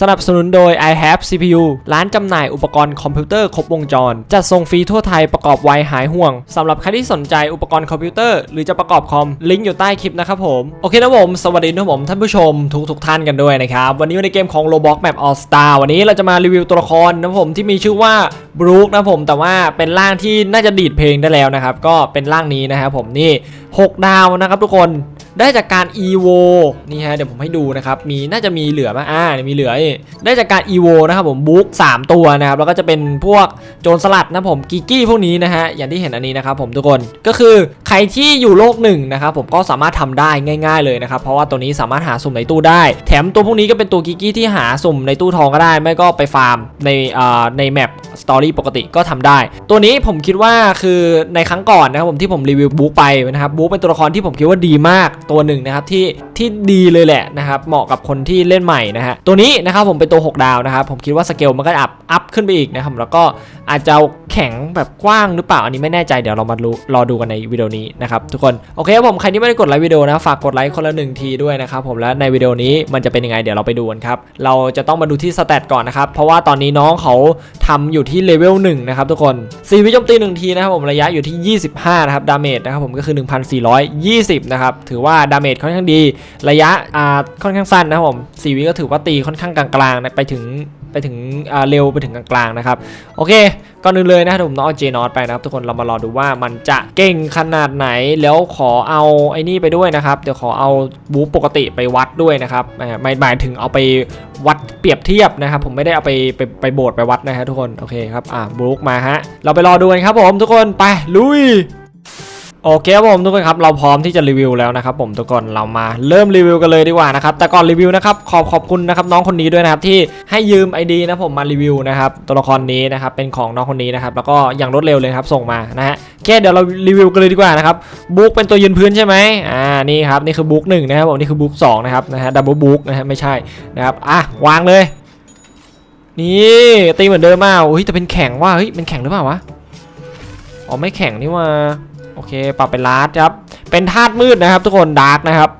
สนับสนุนโดย i have CPU ร้านจำหน่ายอุปกรณ์คอมพิวเตอร์ครบวงจร จัดส่งฟรีทั่วไทยประกอบไวหายห่วงสำหรับใครที่สนใจอุปกรณ์คอมพิวเตอร์หรือจะประกอบคอม ลิงก์อยู่ใต้คลิปนะครับผม โอเคนะผม สวัสดีนะผมท่านผู้ชมทุกทุกท่านกันด้วยนะครับ วันนี้ในเกมของ Roblox Map All Star วันนี้เราจะมารีวิวตัวละครนะผมที่มีชื่อว่าบรูคนะผมแต่ว่าเป็นร่างที่น่าจะดีดเพลงได้แล้วนะครับก็เป็นร่างนี้นะครับผมนี่ 6 ดาวนะครับทุกคน ได้จากการ EVO นี่ฮะเดี๋ยวผมให้ดูนะครับมีน่าจะมีเหลือมาอ่ามีเหลือได้จากการ EVO นะครับผมบุ๊ก3ตัวนะครับแล้วก็จะเป็นพวกโจรสลัดนะผมกิกกี้พวกนี้นะฮะอย่างที่เห็นอันนี้นะครับผมทุกคนก็คือใครที่อยู่โลกหนึ่งนะครับผมก็สามารถทำได้ง่าย ๆเลยนะครับเพราะว่าตัวนี้สามารถหาสุ่มในตู้ได้ แถมตัวพวกนี้ก็เป็นตัวกิกกี้ที่หาสุ่มในตู้ทองก็ได้ ไม่ก็ไปฟาร์มในอ่าในแมปสตอรี่ปกติก็ทำได้ ตัวนี้ผมคิดว่าคือในครั้งก่อนนะครับผมที่ผมรีวิวบุ๊กไปนะครับบุ๊กเป็นตัวละครที่ผมคิดว่าดีมากตัวหนึ่งนะครับที่ที่ดีเลยแหละนะครับเหมาะกับคนที่เล่นใหม่นะฮะตัวนี้นะครับผมเป็นตัว 6 ดาวนะครับผมคิดว่าสเกลมันก็อัพอัพขึ้นไปอีกนะครับแล้วก็อาจจะแข็งแบบกว้างหรือเปล่าอันนี้ไม่แน่ใจเดี๋ยวเรามารู้รอดูกันในวิดีโอนี้นะครับทุกคนโอเคผมใครที่ไม่ได้กดไลค์วิดีโอนะฝากกดไลค์คนละหนึ่งทีด้วยนะครับผมและในวิดีโอนี้มันจะเป็นยังไงเดี๋ยวเราไปดูกันครับเราจะต้องมาดูที่สเตตก่อนนะครับเพราะว่าตอนนี้น้องเขาทำอยู่ที่เลเวล1นะครับทุกคน4วิโจมตี1ทีนะครับผมระยะอยู่ที่ 25นะครับดาเมจนะครับผมก็คือ 1420นะครับถือว่าดาเมจค่อนข้างดี ระยะอ่าค่อนข้างสั้นนะครับผม4วิก็ถือว่าตีค่อนข้างกลางๆนะไปถึงไปถึงเร็วไปถึงกลางๆนะครับ โอเคก่อนอื่นเลยนะครับผมน้องเอาเจนอตไปนะครับ ทุกคนเรามารอดูว่ามันจะเก่งขนาดไหนแล้วขอเอาไอ้นี่ไปด้วยนะครับ เดี๋ยวขอเอาบูปกติไปวัดด้วยนะครับอ่าไม่หมายถึงเอาไปวัดเปรียบเทียบนะครับ ผมไม่ได้เอาไปไปไปโบดไปวัดนะฮะทุกคนโอเคครับอ่าบูกมาฮะเราไปรอดูกันครับผมทุกคนไปลุย โอเคครับผมทุกคนครับเราพร้อมที่จะรีวิวแล้วนะครับผมทุกคนเรามาเริ่มรีวิวกันเลยดีกว่านะครับแต่ก่อนรีวิวนะครับขอบขอบคุณนะครับน้องคนนี้ด้วยนะครับที่ให้ยืม ID นะผมมารีวิวนะครับตัวละครนี้นะครับเป็นของน้องคนนี้นะครับแล้วก็อย่างรวดเร็วเลยครับส่งมานะฮะโอเคเดี๋ยวเรารีวิวกันเลยดีกว่านะครับบุ๊กเป็นตัวยืนพื้นใช่ไหมอ่านี่ครับนี่คือบุ๊กหนึ่งนะครับผมนี่คือบุ๊กสองนะครับนะฮะดับเบิลบุ๊กนะฮะไม่ใช่นะครับอะวางเลย นี่ตีเหมือนเดิมมากอุ้ยแต่เป็นแข็งว่าเฮ้ยเป็นแข็งหรือเปล่าวะอ๋อไม่แข็งนี่ว่า โอเค ปรับเป็นลาร์ดครับ เป็นธาตุมืดนะครับ ทุกคนดาร์กนะครับ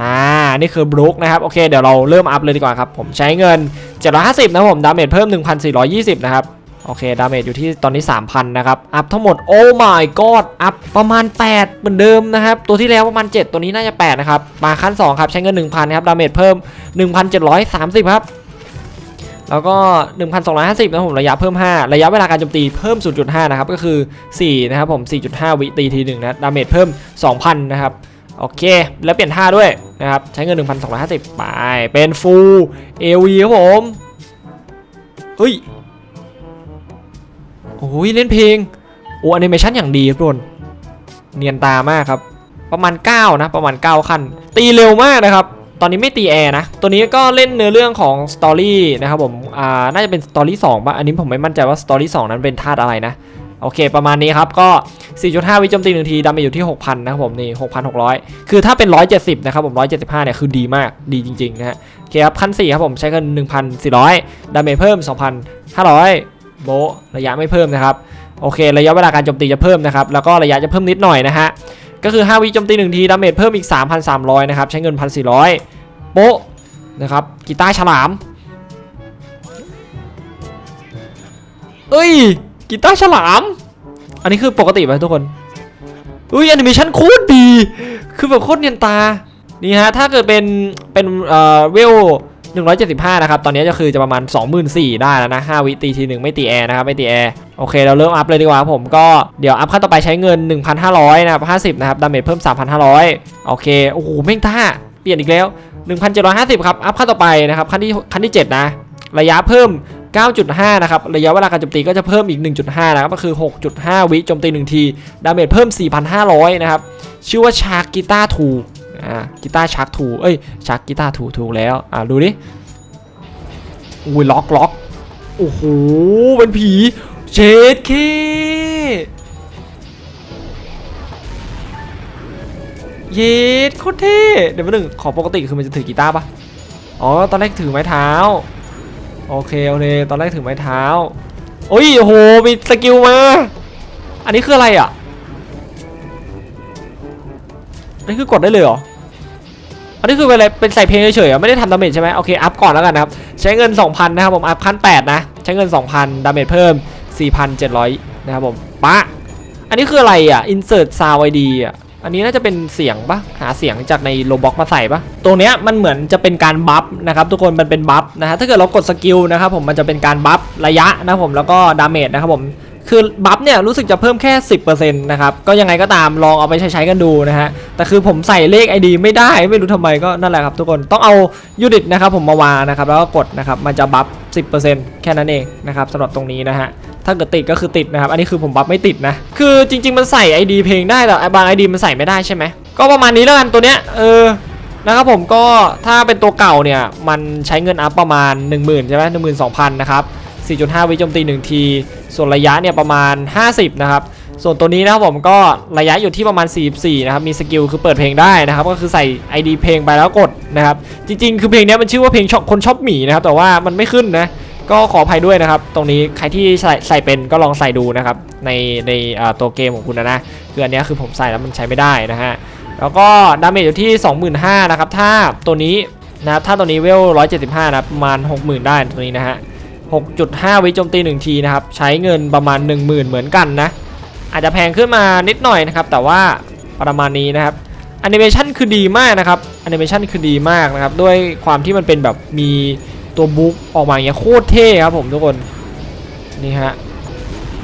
อ่า นี่คือบรูคนะครับ โอเค เดี๋ยวเราเริ่มอัพเลยดีกว่าครับ ผมใช้เงิน 750 นะผม ดาเมจเพิ่ม 1,420 นะครับ โอเค ดาเมจอยู่ที่ตอนนี้ 3,000 นะครับ อัพทั้งหมด โอ้ my god อัพประมาณ 8 เหมือนเดิมนะครับ ตัวที่แล้วประมาณ 7 ตัวนี้น่าจะ 8 นะครับ มาขั้น 2 ครับ ใช้เงิน 1,000 ครับ ดาเมจเพิ่ม 1,730 ครับ แล้วก็ 1,250นะครับผมระยะเพิ่ม 5 ระยะเวลาการโจมตีเพิ่ม 0.5 นะครับ ก็คือ4นะครับผม 4.5 วิตีทีหนึ่งนะ ดาเมจเพิ่ม 2,000 นะครับ โอเค แล้วเปลี่ยนท่าด้วยนะครับ ใช้เงิน 1,250 ไป เป็นฟูลเอวีครับผม เฮ้ย โอ้ย เล่นเพลง โอ้แอนิเมชันอย่างดีครับทุกคน เนียนตามากครับ ประมาณ 9 นะ ประมาณ 9 ขั้น ตีเร็วมากนะครับ ตอนนี้ไม่ตีแอร์นะ ตัวนี้ก็เล่นเนื้อเรื่องของสตอรี่นะครับผม อ่า น่าจะเป็นสตอรี่2ป่ะ อันนี้ผมไม่มั่นใจว่าสตอรี่2นั้นเป็นธาตุอะไรนะ โอเค ประมาณนี้ครับ ก็ 4.5 วิโจมตีหนึ่งที ดาเมจอยู่ที่ 6,000 นะครับผม นี่ 6,600 คือถ้าเป็น 170 นะครับผม 175 เนี่ย คือดีมาก ดีจริง ๆ นะฮะ โอเคครับ ขั้น 4 ครับผม ใช้กัน 1,400 ดาเมจเพิ่ม 2,500 โบระยะไม่เพิ่มนะครับ โอเค ระยะเวลาการโจมตีจะเพิ่มนะครับ แล้วก็ระยะจะเพิ่มนิดหน่อยนะฮะ ก็คือ 5 วิโจมตี1ทีดาเมจเพิ่มอีก 3,300 นะครับ ใช้เงิน 1,400 โป๊ะนะครับกีตาร์ฉลาม เอ้ยกีตาร์ฉลาม อันนี้คือปกติไหมทุกคนอุ้ยแอนิเมชันโคตรดี คือแบบโคตรเนียนตา นี่ฮะ ถ้าเกิดเป็นเป็นเอ่อเวล 175 นะครับ ตอนนี้ก็คือจะประมาณ 24,000ได้แล้วนะ 5 วิตีทีหนึ่งไม่ตีแอร์นะครับ ไม่ตีแอร์ โอเค เราเริ่มอัพเลยดีกว่าผมก็เดี๋ยวอัพขั้นต่อไปใช้เงิน 1,500 นะครับ50 นะครับ ดาเมจเพิ่ม 3,500 โอเค โอ้โหแม่งท่า เปลี่ยนอีกแล้ว 1,750 ครับ อัพขั้นต่อไปนะครับขั้นที่ขั้นที่ 7 นะ ระยะเพิ่ม 9.5 นะครับ ระยะเวลาการโจมตีก็จะเพิ่มอีก 1.5 นะครับ ก็คือ 6.5 วิโจมตี1ที ดาเมจเพิ่ม 4,500 นะครับ ชื่อว่าชาร์กกีตาร์ทู อ่ากีตาร์ชาร์กทูเอ้ยชาร์กกีตาร์ทูถูกแล้วอ่าดูดิอุ้ยล็อกล็อกโอ้โหเป็นผีเชดเคเย็ดโคตรเท่เดี๋ยวมาหนึ่งขอปกติคือมันจะถือกีตาร์ปะอ๋อตอนแรกถือไม้เท้าโอเคโอเคตอนแรกถึงไม้เท้าโอ้ยโอ้โหมีสกิลมา อันนี้คืออะไรอะ นนี้คือกดได้เลยเหรอ อันนี้คือเป็นอะไรเป็นใส่เพลงเฉยๆไม่ได้ทำดาเมจใช่ไหมโอเค อัพก่อนแล้วกันนะครับ ใช้เงิน 2,000 นะครับผม อัพขั้น8นะ ใช้เงิน 2,000 ดาเมจเพิ่ม 4,700 นะครับผมปะอันนี้คืออะไรอะ insert sound ID อะอันนี้น่าจะเป็นเสียงปะหาเสียงจากในโลบ็อกมาใส่ปะตรงเนี้ยมันเหมือนจะเป็นการบัฟนะครับทุกคนมันเป็นบัฟนะฮะถ้าเกิดเรากดสกิลนะครับผมมันจะเป็นการบัฟระยะนะผมแล้วก็ดาเมจนะครับผม คือบัฟเนี่ยรู้สึกจะเพิ่มแค่ 10%นะครับ ก็ยังไงก็ตามลองเอาไปใช้ใช้กันดูนะฮะ แต่คือผมใส่เลข ID ไม่ได้ไม่รู้ทำไมก็นั่นแหละครับทุกคนต้องเอายูนิตนะครับผมมาวางนะครับ แล้วก็กดนะครับมันจะบัฟ 10%แค่นั้นเองนะครับสำหรับตรงนี้นะฮะถ้าเกิดติดก็คือติดนะครับ อันนี้คือผมบัฟไม่ติดนะ คือจริง ๆ มันใส่ ID เพลงได้แต่บาง ID มันใส่ไม่ได้ใช่ไหม ก็ประมาณนี้แล้วกันตัวเนี้ย เออ นะครับผมก็ถ้าเป็นตัวเก่าเนี่ย มันใช้เงินอัพประมาณ 10,000 ใช่ไหม12,000นะครับ 4.5 วิโจมตี 1 ที ส่วนระยะเนี่ยประมาณ 50 นะครับ ส่วนตัวนี้นะครับผมก็ระยะอยู่ที่ประมาณ 44 นะครับ มีสกิลคือเปิดเพลงได้นะครับ ก็คือใส่ ID เพลงไปแล้วกดนะครับ จริงๆ คือเพลงนี้มันชื่อว่าเพลงชอบคนชอบหมีนะครับ แต่ว่ามันไม่ขึ้นนะ ก็ขออภัยด้วยนะครับ ตรงนี้ใครที่ใส่ใส่เป็นก็ลองใส่ดูนะครับ ในในตัวเกมของคุณนะนะคืออันนี้คือผมใส่แล้วมันใช้ไม่ได้นะฮะ แล้วก็ดาเมจอยู่ที่ 25,000นะครับ ถ้าตัวนี้นะครับถ้าตัวนี้เวล 175 นะครับประมาณ 60,000 ได้ตัวนี้นะฮะ 6.5 วิโจมตี 1 ทีนะครับ ใช้เงินประมาณ 10,000 เหมือนกันนะ อาจจะแพงขึ้นมานิดหน่อยนะครับ แต่ว่าประมาณนี้นะครับแอนิเมชันคือดีมากนะครับแอนิเมชันคือดีมากนะครับ ด้วยความที่มันเป็นแบบมีตัวบุ๊กออกมาอย่างเงี้ยโคตรเท่ครับผมทุกคน นี่ฮะ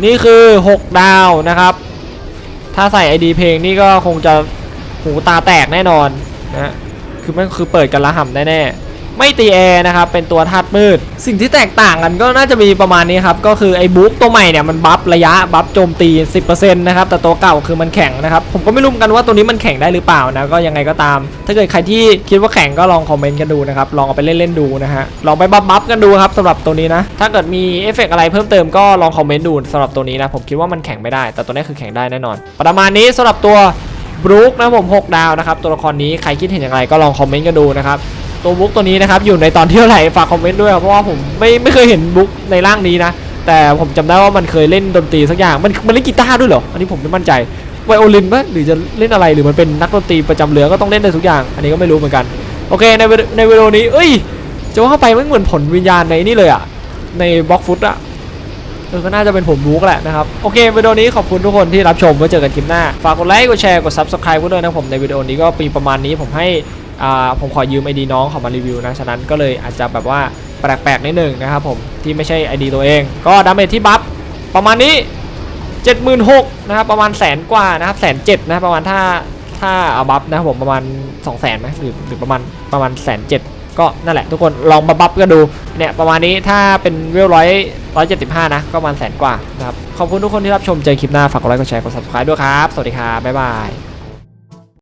นี่คือ 6 ดาวนะครับ ถ้าใส่ ID เพลงนี่ก็คงจะหูตาแตกแน่นอนนะฮะคือมันคือเปิดกันละห่ำแน่ๆ ไม่ตีแอร์นะครับ เป็นตัวธาตุมืด สิ่งที่แตกต่างกันก็น่าจะมีประมาณนี้ครับ ก็คือไอ้บุ๊กตัวใหม่เนี่ยมันบัฟระยะบัฟโจมตี 10%นะครับ แต่ตัวเก่าคือมันแข็งนะครับ ผมก็ไม่รู้เหมือนกันว่าตัวนี้มันแข็งได้หรือเปล่านะ ก็ยังไงก็ตาม ถ้าเกิดใครที่คิดว่าแข็งก็ลองคอมเมนต์กันดูนะครับ ลองเอาไปเล่นๆดูนะฮะ ลองไปบัฟบัฟกันดูครับสำหรับตัวนี้นะ ถ้าเกิดมีเอฟเฟกต์อะไรเพิ่มเติมก็ลองคอมเมนต์ดูสำหรับตัวนี้นะ ผมคิดว่ามันแข็งไม่ได้ แต่ตัวนี้คือแข็งได้แน่นอน ประมาณนี้สำหรับตัวบรูคนะผม 6 ดาวนะครับ ตัวละครนี้ใครคิดเห็นอย่างไรก็ลองคอมเมนต์กันดูนะครับ ตัวบุ๊กตัวนี้นะครับอยู่ในตอนที่เท่าไหร่ฝากคอมเมนต์ด้วยครับเพราะว่าผมไม่ไม่เคยเห็นบุ๊กในร่างนี้นะแต่ผมจำได้ว่ามันเคยเล่นดนตรีสักอย่างมันมันเล่นกีตาร์ด้วยเหรออันนี้ผมไม่มั่นใจไวโอลินปะหรือจะเล่นอะไรหรือมันเป็นนักดนตรีประจำเรือก็ต้องเล่นได้ทุกอย่าง อันนี้ก็ไม่รู้เหมือนกันโอเคในในวิดีโอนี้เอ้ยจะว่าไปมันเหมือนผลวิญญาณในนี่เลยอะในบล็อกฟุตอะเออก็น่าจะเป็นผมบุ๊กแหละนะครับ โอเควิดีโอนี้ขอบคุณทุกคนที่รับชมไว้เจอกันคลิปหน้า ฝากกดไลค์กดแชร์กด subscribe ไว้ด้วยนะผมในวิดีโอนี้ก็ปีประมาณนี้ผมให้ ผมขอยืม ID น้องเขามารีวิวนะฉะนั้นก็เลยอาจจะแบบว่าแปลกๆนิดหนึ่งนะครับผมที่ไม่ใช่ ID ตัวเอง ก็ดาเมจที่บัฟประมาณนี้ 76,000นะครับประมาณแสนกว่านะครับแสนเจ็ดนะประมาณถ้าถ้าเอาบัฟนะครับผมประมาณ 2 0 0 0 0นไหมหรือหรือประมาณประมาณแสนเจ็ดก็นั่นแหละทุกคนลองมาบัฟกันดูเนี่ยประมาณนี้ถ้าเป็นเวลร้อยร้อยเจ็ดสิบห้านะก็ประมาณแสนกว่านะครับขอบคุณทุกคนที่รับชมเจอคลิปหน้าฝากกดไลค์กดแชร์กด subscribe ด้วยครับ สวัสดีครับบ๊ายบาย